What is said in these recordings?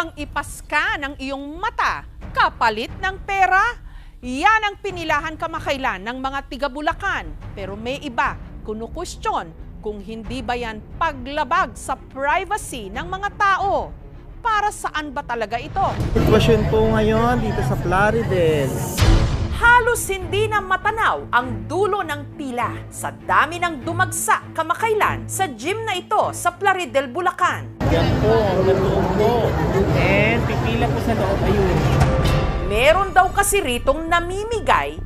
bang ipaska ng iyong mata kapalit ng pera? Yan ang pinilahan kamakailan ng mga tiga Bulacan. Pero may iba, kunukwestiyon kung hindi ba yan paglabag sa privacy ng mga tao. Para saan ba talaga ito? Sitwasyon po ngayon dito sa Plaridel. Halos hindi na matanaw ang dulo ng pila sa dami ng dumagsa kamakailan sa gym na ito sa Plaridel, Bulacan. Yan po, doon po. And pipila po sa loob, ayun. Meron daw kasi ritong namimigay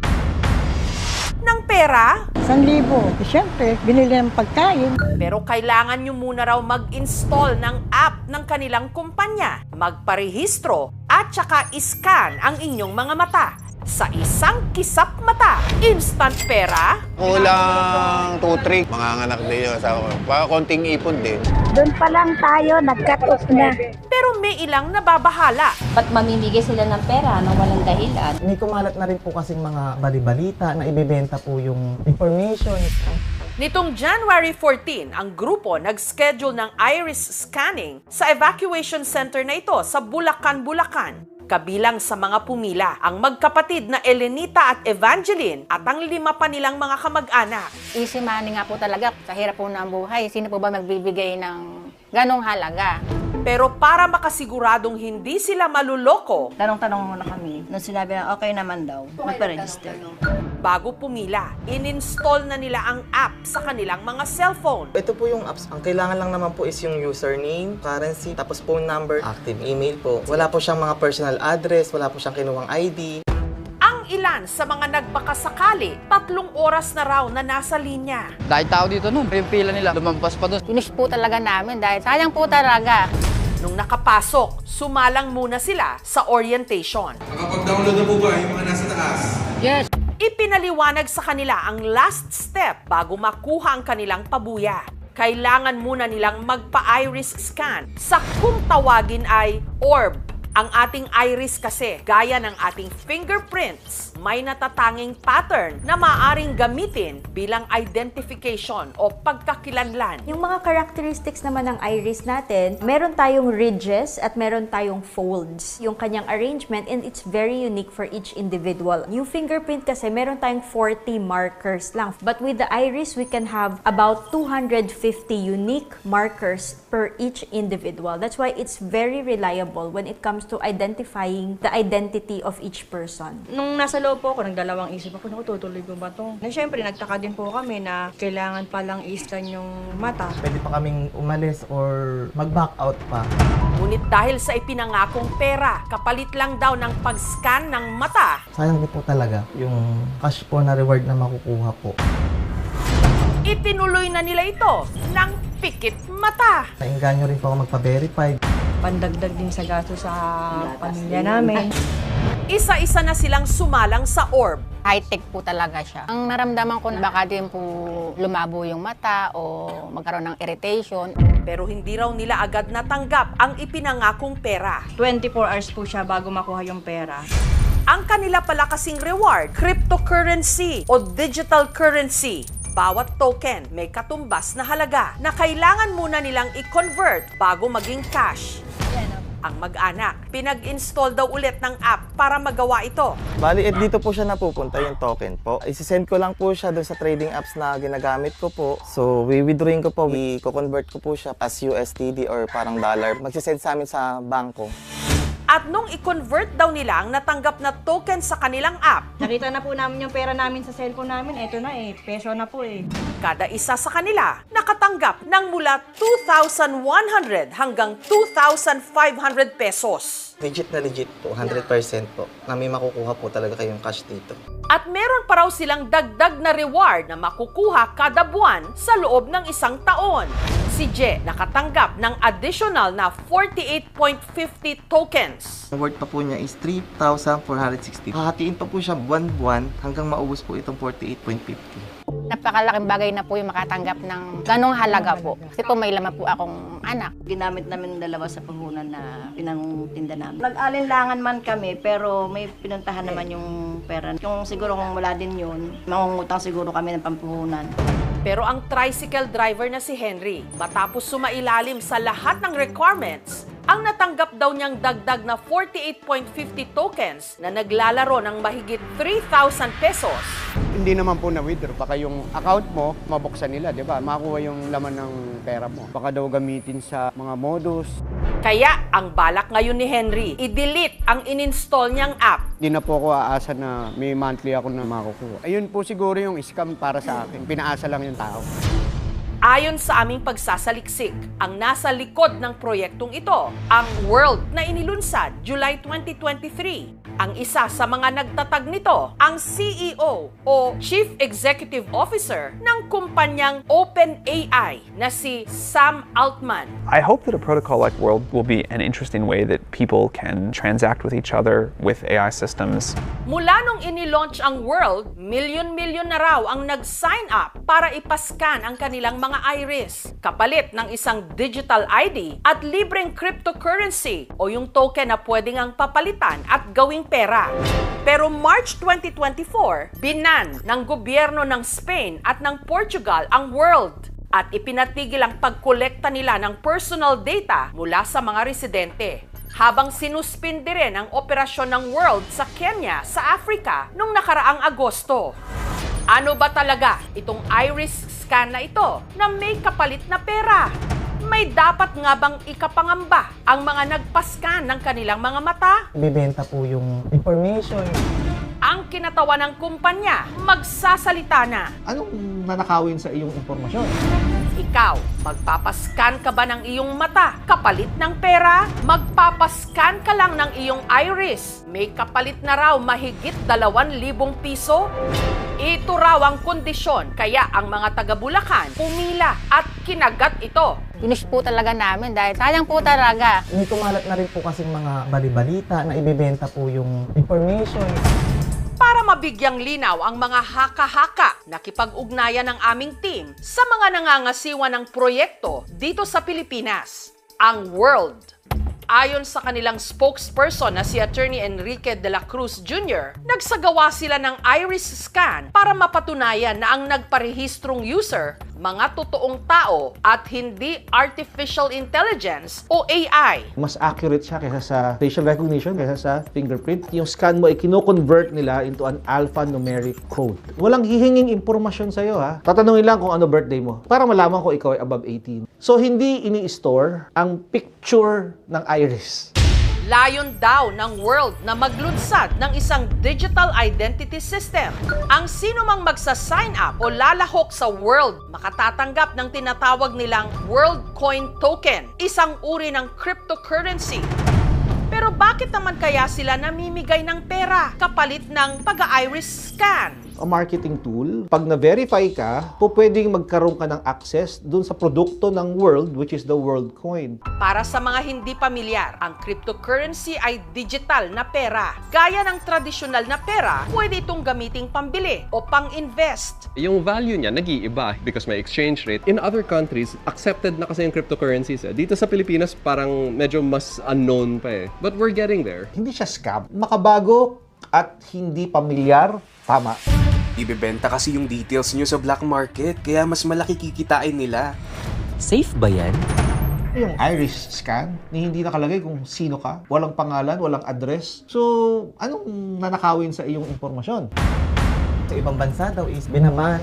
ng pera, Isang libo. Eh, Siyempre, binili ng pagkain. pero kailangan nyo muna raw mag-install ng app ng kanilang kumpanya, magparehistro at saka iscan ang inyong mga mata. Sa isang kisap mata, instant pera, Kulang 2-3. Manganganak din yung asawa ko. Baka konting ipon din. Doon pa lang tayo, nag-cut-off na. pero may ilang nababahala. Ba't mamimigay sila ng pera nang walang dahilan? May kumalat na rin po kasing mga balibalita na ibebenta po yung information. Nitong January 14, ang grupo nag-schedule ng iris scanning sa evacuation center na ito sa Bulacan, Bulacan. Kabilang sa mga pumila ang magkapatid na Elenita at Evangeline at ang lima pa nilang mga kamag-anak. easy money nga po talaga. Sa hirap po ng buhay, sino po ba magbibigay ng ganong halaga? Pero para makasiguradong hindi sila maluloko, Tanong-tanong muna kami. Nung sinabi na okay naman daw, magpa-register. Bago pumila, in-install na nila ang app sa kanilang mga cellphone. Ito po yung apps. Ang kailangan lang naman po is yung username, currency, tapos phone number, active email po. Wala po siyang mga personal address, wala po siyang kinuwang ID. Ang ilan sa mga nagbakasakali, tatlong oras na raw na nasa linya. Dahil tao dito nun, yung pila nila, lumampas pa dun. Finish po talaga namin dahil sayang po talaga. Nung nakapasok, sumalang muna sila sa orientation. Nakapag-download na po ba yung mga nasa taas? Ipinaliwanag sa kanila ang last step bago makuha ang kanilang pabuya. Kailangan muna nilang magpa-iris scan sa kung tawagin ay orb. Ang ating iris kasi, gaya ng ating fingerprints, may natatanging pattern na maaring gamitin bilang identification o pagkakilanlan. Yung mga characteristics naman ng iris natin, meron tayong ridges at meron tayong folds. Yung kanyang arrangement and it's very unique for each individual. Yung fingerprint kasi, meron tayong 40 markers lang. But with the iris, we can have about 250 unique markers per each individual. That's why it's very reliable when it comes to identifying the identity of each person. Nung nasa loob po ako, nagdalawang isip ako, naku, tutuloy ko ba to? Na syempre, nagtaka din po kami na kailangan palang i-scan yung mata. Pwede pa kaming umalis or mag-back out pa. Ngunit dahil sa ipinangakong pera, kapalit lang daw ng pag-scan ng mata, Sayang din po talaga yung cash po na reward na makukuha po. itinuloy na nila ito ng pikit mata. Nainganyo rin po ako magpa-verify. Pandagdag din sa gasto sa pamilya namin. Isa-isa na silang sumalang sa orb. High-tech po talaga siya. Ang naramdaman ko na baka din po lumabo yung mata o magkaroon ng irritation. Pero hindi raw nila agad natanggap ang ipinangakong pera. 24 hours po siya bago makuha yung pera. Ang kanila pala kasing reward, cryptocurrency o digital currency. Bawat token may katumbas na halaga na kailangan muna nilang i-convert bago maging cash. Ang mag-anak, pinag-install daw ulit ng app para magawa ito. Bali, eh, dito po siya napupunta yung token po. Isisend ko lang po siya doon sa trading apps na ginagamit ko po. So, wi-withdrawing ko po. I-convert ko po siya as USDD or parang dollar. Magsisend sa amin sa bangko. At nung i-convert daw nila ang natanggap na token sa kanilang app, Nakita na po namin yung pera namin sa cellphone namin. Eto na eh, peso na po eh. kada isa sa kanila nakatanggap ng mula 2,100 hanggang 2,500 pesos. Legit na legit po, 100% po. Na may makukuha po talaga kayong cash dito. At meron pa raw silang dagdag na reward na makukuha kada buwan sa loob ng isang taon. Si Je nakatanggap ng additional na 48.50 tokens. Ang worth pa po niya is 3,460. Hahatiin pa po siya buwan-buwan hanggang maubos po itong 48.50. Napakalaking bagay na po yung makatanggap ng ganong halaga po. Kasi po may lama po akong anak. Ginamit namin ng dalawa sa puhunan na pinangtinda namin. Nag-alinlangan man kami, pero may pinuntahan naman yung pera. Kung siguro kung wala din yun, mangungutang siguro kami ng pampuhunan. Pero ang tricycle driver na si Henry, matapos sumailalim sa lahat ng requirements, ang natanggap daw niyang dagdag na 48.50 tokens na naglalaro ng mahigit 3,000 pesos. Hindi naman po na-withdraw. Baka yung account mo, mabuksan nila, di ba? Makuha yung laman ng pera mo. Baka daw gamitin sa mga modus. Kaya ang balak ngayon ni Henry, i-delete ang ininstall niyang app. Hindi na po ako aasa na may monthly ako na makukuha. Ayun po siguro yung scam para sa akin. Pinaasa lang yung tao. Ayon sa aming pagsasaliksik, ang nasa likod ng proyektong ito, ang World na inilunsad July 2023. Ang isa sa mga nagtatag nito, ang CEO o Chief Executive Officer ng kumpanyang OpenAI na si Sam Altman. I hope that a protocol like World will be an interesting way that people can transact with each other with AI systems. Mula nung inilaunch ang World, milyon-milyon na raw ang nag-sign up para ipascan ang kanilang mga iris, kapalit ng isang digital ID at libreng cryptocurrency o yung token na pwedeng ang papalitan at gawing pera. Pero March 2024, binan ng gobyerno ng Spain at ng Portugal ang World at ipinatigil ang pagkolekta nila ng personal data mula sa mga residente habang sinuspindi rin ang operasyon ng World sa Kenya sa Africa noong nakaraang Agosto. Ano ba talaga itong iris scan na ito na may kapalit na pera? May dapat nga bang ikapangamba ang mga nagpaskan ng kanilang mga mata? Ibibenta po yung information. Ang kinatawa ng kumpanya, magsasalita na. Anong nanakawin sa iyong impormasyon? Ikaw, magpapascan ka ba ng iyong mata kapalit ng pera? Magpapascan ka lang ng iyong iris. May kapalit na raw mahigit 2,000 piso? Ito raw ang kondisyon kaya ang mga taga Bulacan pumila at kinagat ito. Pinush po talaga namin dahil sayang po talaga. May kumalat na rin po kasing mga balibalita na ibibenta po yung information. Para mabigyang linaw ang mga haka-haka, nakipag-ugnayan ng aming team sa mga nangangasiwa ng proyekto dito sa Pilipinas, ang World. Ayon sa kanilang spokesperson na si Attorney Enrique de la Cruz Jr., nagsagawa sila ng iris scan para mapatunayan na ang nagparehistrong user mga totoong tao at hindi artificial intelligence o AI. Mas accurate siya kaysa sa facial recognition, kaysa sa fingerprint. Yung scan mo ay kino-convert nila into an alphanumeric code. Walang hihinging impormasyon sa'yo ha. Tatanungin lang kung ano birthday mo para malaman kung ikaw ay above 18. So hindi ini-store ang picture ng iris. Layon daw ng world na maglunsad ng isang digital identity system. Ang sino mang magsa-sign up o lalahok sa world makatatanggap ng tinatawag nilang World Coin Token, isang uri ng cryptocurrency. Pero bakit naman kaya sila namimigay ng pera kapalit ng pag-iris scan? A marketing tool. Pag na-verify ka, po pwedeng magkaroon ka ng access dun sa produkto ng world, which is the world coin. Para sa mga hindi pamilyar, ang cryptocurrency ay digital na pera. Gaya ng tradisyonal na pera, pwede itong gamiting pambili o pang-invest. Yung value niya nag-iiba because may exchange rate. In other countries, accepted na kasi yung cryptocurrencies. Eh. Dito sa Pilipinas, parang medyo mas unknown pa eh. But we're getting there. Hindi siya scam. Makabago at hindi pamilyar, tama. Ibebenta kasi yung details nyo sa black market, kaya mas malaki kikitain nila. Safe ba yan? Yung iris scan, ni hindi nakalagay kung sino ka, walang pangalan, walang address. So, anong nanakawin sa iyong impormasyon? Sa ibang bansa daw is binaban.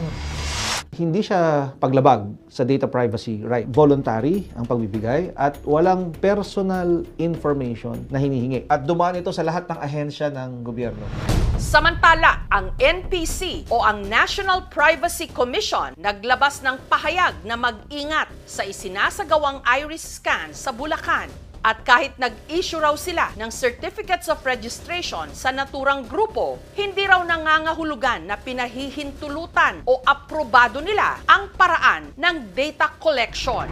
Hindi siya paglabag sa data privacy right. Voluntary ang pagbibigay at walang personal information na hinihingi. At dumaan ito sa lahat ng ahensya ng gobyerno. Samantala, ang NPC o ang National Privacy Commission naglabas ng pahayag na mag-ingat sa isinasagawang iris scan sa Bulacan. At kahit nag-issue raw sila ng Certificates of Registration sa naturang grupo, hindi raw nangangahulugan na pinahihintulutan o aprobado nila ang paraan ng data collection.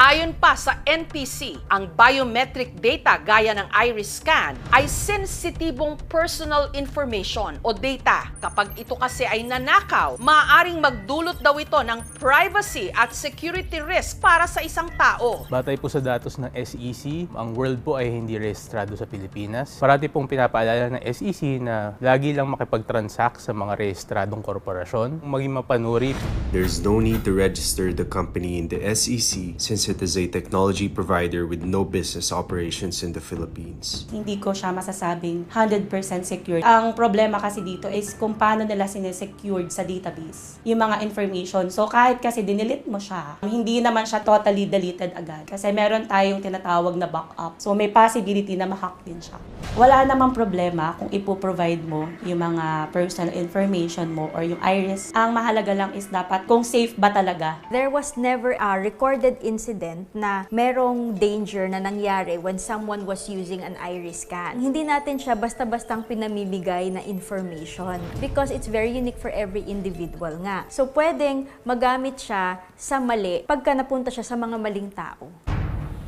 Ayon pa sa NPC, ang biometric data gaya ng iris scan ay sensitibong personal information o data. Kapag ito kasi ay nanakaw, maaaring magdulot daw ito ng privacy at security risk para sa isang tao. Batay po sa datos ng SEC, ang world po ay hindi rehistrado sa Pilipinas. Parati pong pinapaalala ng SEC na lagi lang makipag-transact sa mga rehistradong korporasyon, maging mapanuri. There's no need to register the company in the SEC since it is a technology provider with no business operations in the Philippines. Hindi ko siya masasabing 100% secure. Ang problema kasi dito is kung paano nila sinesecured sa database yung mga information. So kahit kasi dinilit mo siya, hindi naman siya totally deleted agad. Kasi meron tayong tinatawag na backup. So may possibility na mahack din siya. Wala namang problema kung ipo-provide mo yung mga personal information mo or yung iris. Ang mahalaga lang is dapat kung safe ba talaga There was never a recorded incident na merong danger na nangyari when someone was using an iris scan. Hindi natin siya basta-bastang pinamimigay na information because it's very unique for every individual nga. So pwedeng magamit siya sa mali pagka napunta siya sa mga maling tao.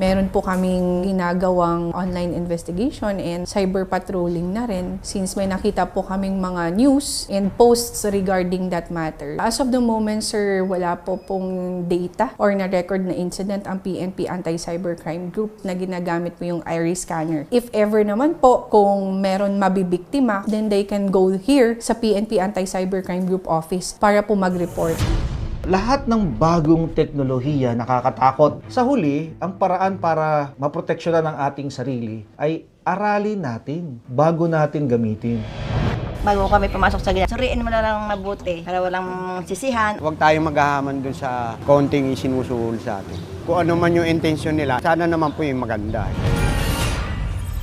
Meron po kaming ginagawang online investigation and cyber patrolling na rin since may nakita po kaming mga news and posts regarding that matter. As of the moment, sir, wala po pong data or na-record na incident ang PNP Anti-Cybercrime Group na ginagamit po yung iris scanner. If ever naman po, kung meron mabibiktima, then they can go here sa PNP Anti-Cybercrime Group office para po mag-report. Lahat ng bagong teknolohiya nakakatakot. Sa huli, ang paraan para maproteksyonan ang ating sarili ay aralin natin bago natin gamitin. Bago kami pumasok sa ganyan, suriin mo na lang mabuti para walang sisihan. Huwag tayong maghahaman dun sa konting isinusuhol sa atin. Kung ano man yung intensyon nila, sana naman po yung maganda.